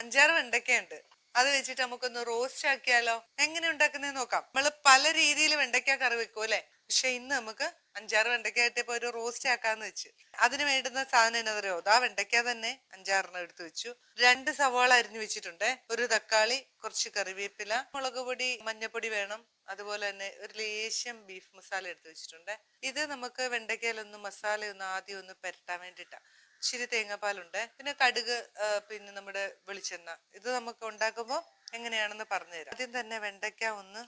അഞ്ചാറ് വെണ്ടയ്ക്കയുണ്ട് അത് വെച്ചിട്ട് നമുക്കൊന്ന് റോസ്റ്റ് ആക്കിയാലോ? എങ്ങനെ ഉണ്ടാക്കുന്നത് നോക്കാം. നമ്മൾ പല രീതിയിൽ വെണ്ടയ്ക്ക കറി വെക്കും അല്ലെ? പക്ഷെ ഇന്ന് നമുക്ക് അഞ്ചാറ് വെണ്ടയ്ക്കായിട്ട് ഇപ്പൊ ഒരു റോസ്റ്റ് ആക്കാന്ന് വെച്ച്. അതിന് വേണ്ടുന്ന സാധനം എന്നതറിയോ ദാ വെണ്ടയ്ക്ക തന്നെ അഞ്ചാറെണ്ണം എടുത്തു വെച്ചു. രണ്ട് സവാള അരിഞ്ഞു വെച്ചിട്ടുണ്ട്. ഒരു തക്കാളി കുറച്ച് കറിവേപ്പില മുളക് പൊടി മഞ്ഞപ്പൊടി വേണം. അതുപോലെ തന്നെ ഒരു ലേശം ബീഫ് മസാല എടുത്തു വെച്ചിട്ടുണ്ട്. ഇത് നമുക്ക് വെണ്ടയ്ക്കയിലൊന്ന് മസാല ഒന്ന് ആദ്യം ഒന്ന് പുരട്ടാൻ വേണ്ടിയിട്ടാണ് ഇച്ചിരി തേങ്ങാപ്പാലുണ്ട്. പിന്നെ കടുക് പിന്നെ നമ്മുടെ വെളിച്ചെണ്ണ. ഇത് നമുക്ക് ഉണ്ടാക്കുമ്പോൾ എങ്ങനെയാണെന്ന് പറഞ്ഞുതരാം. ആദ്യം തന്നെ വെണ്ടയ്ക്ക ഒന്ന്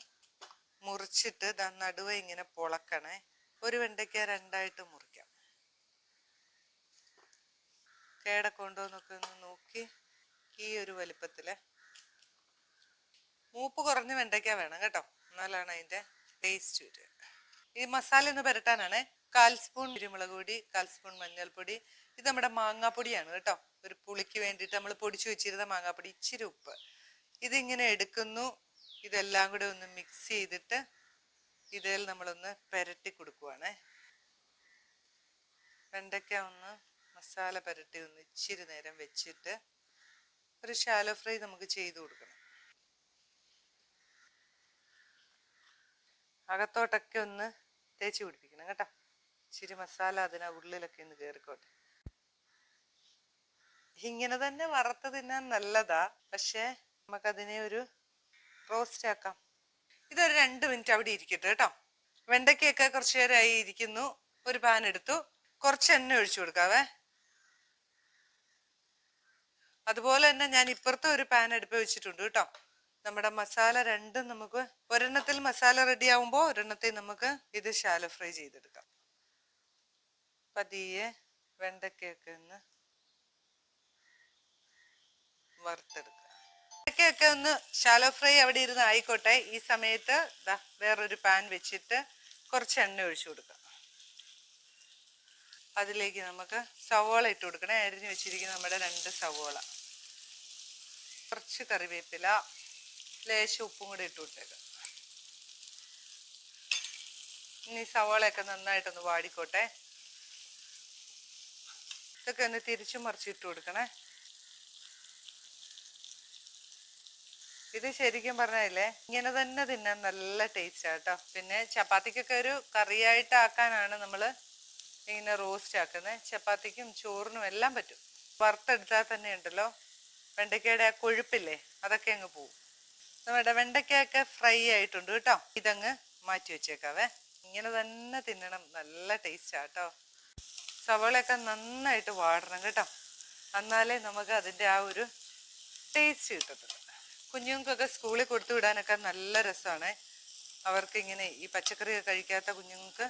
മുറിച്ചിട്ട് നടുവെ ഇങ്ങനെ പൊളക്കണേ. ഒരു വെണ്ടയ്ക്ക രണ്ടായിട്ട് മുറിക്കാം. കേട ഉണ്ടോ ഒന്ന് നോക്കി. ഈ ഒരു വലിപ്പത്തിൽ. മൂപ്പ് കുറഞ്ഞ വെണ്ടയ്ക്ക വേണം കേട്ടോ. എന്നാലാണ് അതിന്റെ ടേസ്റ്റ് വരിക. ഈ മസാല ഒന്ന് പുരട്ടാനാണ്. കാൽ സ്പൂൺ കുരുമുളക് പൊടി കാൽ സ്പൂൺ മഞ്ഞൾപ്പൊടി ഇത് നമ്മുടെ മാങ്ങാപ്പൊടിയാണ് കേട്ടോ. ഒരു പുളിക്ക് വേണ്ടിയിട്ട് നമ്മൾ പൊടിച്ചു വെച്ചിരുന്ന മാങ്ങാപ്പൊടി ഇച്ചിരി ഉപ്പ്. ഇതിങ്ങനെ എടുക്കുന്നു. ഇതെല്ലാം കൂടെ ഒന്ന് മിക്സ് ചെയ്തിട്ട് ഇതിൽ നമ്മളൊന്ന് പെരട്ടി കൊടുക്കുവാണേ. വെണ്ടയ്ക്ക ഒന്ന് മസാല പെരട്ടി ഒന്ന് ഇച്ചിരി നേരം വെച്ചിട്ട് ഒരു ഷാലോ ഫ്രൈ നമുക്ക് ചെയ്തു കൊടുക്കണം. അകത്തോട്ടൊക്കെ ഒന്ന് തേച്ച് പിടിപ്പിക്കണം കേട്ടോ. ഇച്ചിരി മസാല അതിനാ ഉള്ളിലൊക്കെ ഒന്ന് കയറിക്കോട്ടെ ഇങ്ങനെ തന്നെ വറുത്ത് തിന്നാൻ നല്ലതാ. പക്ഷേ നമുക്കതിനെ ഒരു റോസ്റ്റ് ആക്കാം. ഇതൊരു രണ്ട് മിനിറ്റ് അവിടെ ഇരിക്കട്ടെ കേട്ടോ. വെണ്ടയ്ക്കൊക്കെ കുറച്ച് നേരമായി ഇരിക്കുന്നു. ഒരു പാൻ എടുത്തു. കുറച്ച് എണ്ണ ഒഴിച്ചു കൊടുക്കാവേ. അതുപോലെ തന്നെ ഞാൻ ഇപ്പുറത്തെ ഒരു പാൻ അടുപ്പ് വെച്ചിട്ടുണ്ട് കേട്ടോ. നമ്മുടെ മസാല രണ്ടും നമുക്ക് ഒരെണ്ണത്തിൽ മസാല റെഡി ആവുമ്പോൾ ഒരെണ്ണത്തിൽ നമുക്ക് ഇത് ശാലോ ഫ്രൈ ചെയ്തെടുക്കാം. പതിയെ വെണ്ടയ്ക്കൊക്കെ ഒന്ന് വറുത്തെടുക്കുക. ഒക്കെ ഒന്ന് ഷാലോ ഫ്രൈ അവിടെ ഇരുന്ന് ആയിക്കോട്ടെ. ഈ സമയത്ത് ദാ വേറൊരു പാൻ വെച്ചിട്ട് കുറച്ച് എണ്ണ ഒഴിച്ചു കൊടുക്കുക. അതിലേക്ക് നമുക്ക് സവോള ഇട്ട് കൊടുക്കണേ. അരിഞ്ഞു വെച്ചിരിക്കുന്ന നമ്മുടെ രണ്ട് സവോള. കുറച്ച് കറിവേപ്പില ലേശം ഉപ്പും കൂടി ഇട്ട് വിട്ടേക്കാം ഇനി സവാളയൊക്കെ നന്നായിട്ടൊന്ന് വാടിക്കോട്ടെ. ഇതൊക്കെ ഒന്ന് തിരിച്ചു മറിച്ചിട്ട് കൊടുക്കണേ. ഇത് ശരിക്കും പറഞ്ഞില്ലേ ഇങ്ങനെ തന്നെ തിന്നാൻ നല്ല ടേസ്റ്റ് കേട്ടോ പിന്നെ ചപ്പാത്തിക്കൊക്കെ ഒരു കറിയായിട്ട് ആക്കാനാണ് നമ്മൾ ഇങ്ങനെ റോസ്റ്റ് ആക്കുന്നത് ചപ്പാത്തിക്കും ചോറിനും എല്ലാം പറ്റും. വറുത്തെടുത്താൽ തന്നെ ഉണ്ടല്ലോ വെണ്ടയ്ക്കയുടെ ആ കൊഴുപ്പില്ലേ അതൊക്കെ അങ്ങ് പോവും. നമ്മുടെ വെണ്ടയ്ക്കയൊക്കെ ഫ്രൈ ആയിട്ടുണ്ട് കേട്ടോ. ഇതങ്ങ് മാറ്റി വെച്ചേക്കാവേ. ഇങ്ങനെ തന്നെ തിന്നണം നല്ല ടേസ്റ്റ് കേട്ടോ സവോളയൊക്കെ നന്നായിട്ട് വാടണം കേട്ടോ. എന്നാലേ നമുക്ക് അതിന്റെ ആ ഒരു ടേസ്റ്റ് കിട്ടത്തുള്ളൂ. കുഞ്ഞുങ്ങൾക്കൊക്കെ സ്കൂളിൽ കൊടുത്തു വിടാനൊക്കെ നല്ല രസമാണ്. അവർക്ക് ഇങ്ങനെ ഈ പച്ചക്കറി കഴിക്കാത്ത കുഞ്ഞുങ്ങൾക്ക്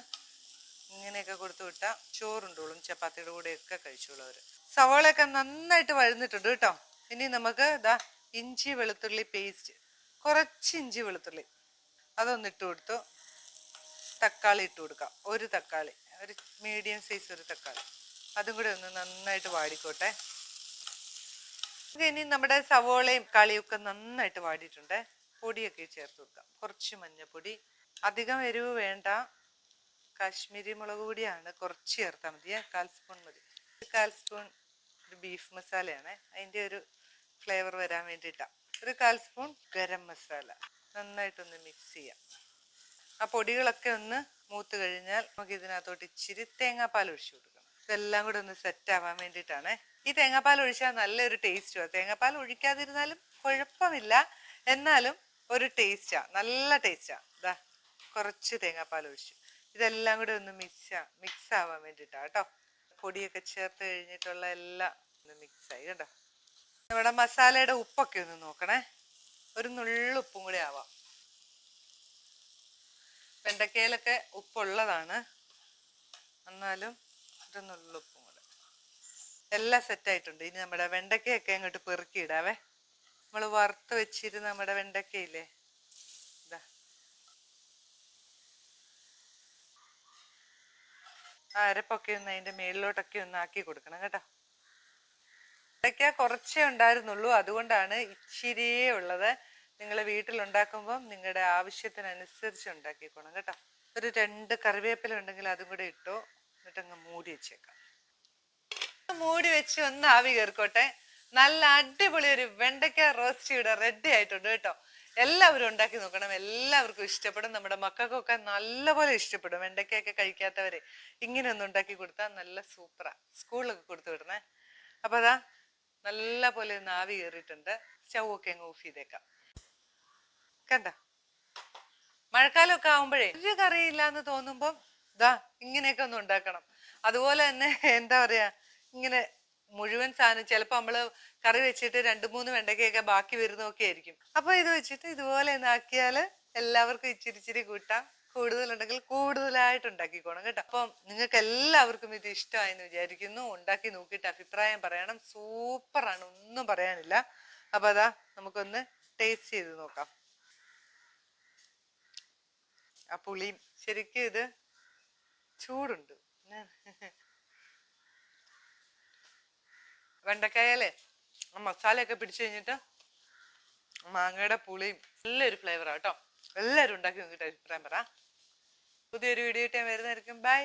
ഇങ്ങനെയൊക്കെ കൊടുത്തു വിട്ടാൽ ചോറുണ്ടോളും ചപ്പാത്തിയുടെ കൂടെയൊക്കെ കഴിച്ചോളൂ അവർ സവോളയൊക്കെ നന്നായിട്ട് വഴുന്നിട്ടുണ്ട് കേട്ടോ. ഇനി നമുക്ക് ഇതാ ഇഞ്ചി വെളുത്തുള്ളി പേസ്റ്റ് കുറച്ച് ഇഞ്ചി വെളുത്തുള്ളി. അതൊന്ന് ഇട്ട് കൊടുത്തു. തക്കാളി ഇട്ട് കൊടുക്കാം. ഒരു തക്കാളി. ഒരു മീഡിയം സൈസ് ഒരു തക്കാളി. അതും കൂടെ ഒന്ന് നന്നായിട്ട് വാടിക്കോട്ടെ. ഇനി നമ്മുടെ സവോളയും കളിയൊക്കെ നന്നായിട്ട് വാടിയിട്ടുണ്ട്. പൊടിയൊക്കെ ചേർത്ത് വെക്കാം. കുറച്ച് മഞ്ഞപ്പൊടി. അധികം എരിവ് വേണ്ട. കാശ്മീരി മുളക് പൊടിയാണ്. കുറച്ച് ചേർത്താൽ മതി. കാൽ സ്പൂൺ മതി. കാൽ സ്പൂൺ ഒരു ബീഫ് മസാലയാണ്. അതിന്റെ ഒരു ഫ്ലേവർ വരാൻ വേണ്ടിയിട്ടാണ് ഒരു കാൽ സ്പൂൺ ഗരം മസാല. നന്നായിട്ടൊന്ന് മിക്സ് ചെയ്യാം. ആ പൊടികളൊക്കെ ഒന്ന് മൂത്ത് കഴിഞ്ഞാൽ നമുക്ക് ഇതിനകത്തോട്ട് ഇച്ചിരി തേങ്ങാപ്പാൽ ഒഴിച്ചു കൊടുക്കണം. ഇതെല്ലാം കൂടെ ഒന്ന് സെറ്റ് ആവാൻ വേണ്ടിയിട്ടാണ്. ഈ തേങ്ങാപ്പാൽ ഒഴിച്ചാൽ നല്ലൊരു ടേസ്റ്റുമാണ് തേങ്ങാപ്പാൽ ഒഴിക്കാതിരുന്നാലും കുഴപ്പമില്ല. എന്നാലും ഒരു ടേസ്റ്റാ നല്ല ടേസ്റ്റാ ഇതാ കുറച്ച് തേങ്ങാപ്പാൽ ഒഴിച്ചു. ഇതെല്ലാം കൂടെ ഒന്ന് മിക്സ് മിക്സ് ആവാൻ വേണ്ടിയിട്ടാണ് കേട്ടോ പൊടിയൊക്കെ ചേർത്ത് കഴിഞ്ഞിട്ടുള്ള എല്ലാം ഒന്ന് മിക്സ് ആയി കേട്ടോ നമ്മുടെ മസാലയുടെ ഉപ്പൊക്കെ ഒന്ന് നോക്കണേ. ഒരു നുള്ളു ഉപ്പും കൂടി ആവാം. വെണ്ടക്കയിലൊക്കെ ഉപ്പുള്ളതാണ്. എന്നാലും ഒരു നുള്ളുപ്പും കൂടെ. എല്ലാം സെറ്റ് ആയിട്ടുണ്ട്. ഇനി നമ്മുടെ വെണ്ടക്കയൊക്കെ അങ്ങോട്ട് പെറുക്കിയിടാവേ. നമ്മൾ വറുത്ത് വെച്ചിരുന്ന നമ്മുടെ വെണ്ടക്കയില്ലേ? ഇതാ അരപ്പൊക്കെ ഒന്ന് അതിന്റെ മേളിലോട്ടൊക്കെ ഒന്ന് ആക്കി കൊടുക്കണം കേട്ടോ. വെണ്ടയ്ക്ക കുറച്ചേ ഉണ്ടായിരുന്നുള്ളൂ. അതുകൊണ്ടാണ് ഇച്ചിരിയേ ഉള്ളത്. നിങ്ങൾ വീട്ടിലുണ്ടാക്കുമ്പം നിങ്ങളുടെ ആവശ്യത്തിനനുസരിച്ച് ഉണ്ടാക്കിക്കോണം കേട്ടോ. ഒരു രണ്ട് കറിവേപ്പില ഉണ്ടെങ്കിൽ അതും കൂടെ ഇട്ടോ. എന്നിട്ടങ്ങ് മൂടി വെച്ചേക്കാം. മൂടി വെച്ച് ഒന്ന് ആവി കയറിക്കോട്ടെ. നല്ല അടിപൊളി ഒരു വെണ്ടയ്ക്ക റോസ്റ്റ് ഇവിടെ റെഡി ആയിട്ടുണ്ട് കേട്ടോ. എല്ലാവരും ഉണ്ടാക്കി നോക്കണം. എല്ലാവർക്കും ഇഷ്ടപ്പെടും. നമ്മുടെ മക്കൾക്കൊക്കെ നല്ലപോലെ ഇഷ്ടപ്പെടും. വെണ്ടയ്ക്കൊക്കെ കഴിക്കാത്തവരെ ഇങ്ങനെ ഒന്ന് ഉണ്ടാക്കി കൊടുത്താൽ നല്ല സൂപ്പറാ സ്കൂളിലൊക്കെ കൊടുത്തു വിടണേ. അപ്പൊ അതാ നല്ല പോലെ ഒന്ന് ആവി കയറിയിട്ടുണ്ട്. സ്റ്റൗ ഒക്കെ അങ്ങ് ഓഫ് ചെയ്തേക്കാം. കണ്ട? മഴക്കാലമൊക്കെ ആവുമ്പോഴേ ഒരു കറിയില്ല എന്ന് തോന്നുമ്പം ദാ ഇങ്ങനെയൊക്കെ ഒന്ന് ഉണ്ടാക്കണം. അതുപോലെ തന്നെ എന്താ പറയാ ഇങ്ങനെ മുഴുവൻ സാധനം ചിലപ്പോൾ നമ്മൾ കറി വെച്ചിട്ട് രണ്ട് മൂന്ന് വെണ്ടയ്ക്കൊക്കെ ബാക്കി വരുന്നതൊക്കെ ആയിരിക്കും. അപ്പൊ ഇത് വെച്ചിട്ട് ഇതുപോലെ ആക്കിയാൽ എല്ലാവർക്കും ഇച്ചിരി ഇച്ചിരി കൂട്ടാം. കൂടുതലുണ്ടെങ്കിൽ കൂടുതലായിട്ട് ഉണ്ടാക്കിക്കോണം കേട്ടോ. അപ്പം നിങ്ങൾക്ക് എല്ലാവർക്കും ഇത് ഇഷ്ടമായെന്ന് വിചാരിക്കുന്നു. ഉണ്ടാക്കി നോക്കിയിട്ട് അഭിപ്രായം പറയണം. സൂപ്പറാണ്. ഒന്നും പറയാനില്ല. അപ്പൊ അതാ നമുക്കൊന്ന് ടേസ്റ്റ് ചെയ്ത് നോക്കാം. ആ പുളിയും. ശരിക്കും ഇത് ചൂടുണ്ട്. വെണ്ടക്കായല്ലേ ആ മസാലയൊക്കെ പിടിച്ചു കഴിഞ്ഞിട്ട് മാങ്ങയുടെ പുളിയും നല്ലൊരു ഫ്ലേവറാ കേട്ടോ. എല്ലാവരും ഉണ്ടാക്കി നോക്കിയിട്ട് അഭിപ്രായം പറ. പുതിയൊരു വീഡിയോ ഇട്ട് ഞാൻ വരുന്നതായിരിക്കും. ബൈ